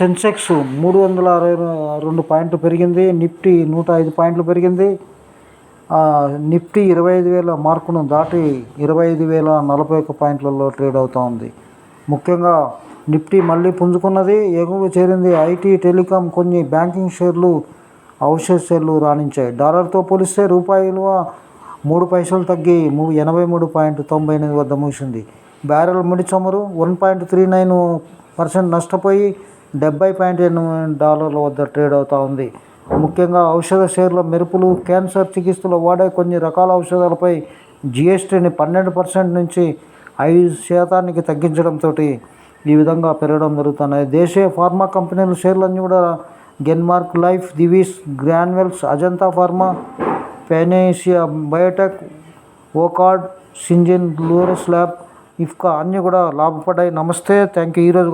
సెన్సెక్స్ మూడు వందల అరవై రెండు పాయింట్లు పెరిగింది నిఫ్టీ నూట ఐదు పాయింట్లు పెరిగింది. నిఫ్టీ ఇరవై ఐదు వేల మార్కును దాటి ఇరవై ఐదు వేల నలభై ఒక్క పాయింట్లలో ట్రేడ్ అవుతూ ఉంది. ముఖ్యంగా నిఫ్టీ మళ్ళీ పుంజుకున్నది ఎగువ చేరింది. ఐటీ టెలికాం కొన్ని బ్యాంకింగ్ షేర్లు ఔషధ షేర్లు రాణించాయి. డాలర్తో పోలిస్తే రూపాయి విలువ మూడు పైసలు తగ్గి ఎనభై మూడు పాయింట్ తొంభై ఎనిమిది వద్ద ముగిసింది. బ్యారెల్ ముడి చమురు one point three nine percent నష్టపోయి డెబ్బై పాయింట్ ఎనిమిది డాలర్ల వద్ద ట్రేడ్ అవుతూ ఉంది. ముఖ్యంగా ఔషధ షేర్ల మెరుపులు క్యాన్సర్ చికిత్సలో వాడే కొన్ని రకాల ఔషధాలపై జిఎస్టీని పన్నెండు పర్సెంట్ నుంచి ఐదు శాతానికి తగ్గించడంతో ఈ విధంగా పెరగడం జరుగుతున్నాయి. దేశీయ ఫార్మా కంపెనీల షేర్లన్నీ కూడా Glenmark life Divis Granules Ajanta pharma Panacea biotech Wockhardt Syngene Laurus lab Ipca అన్నీ కూడా లాభపడ్డాయి. నమస్తే థ్యాంక్ యూ ఈరోజు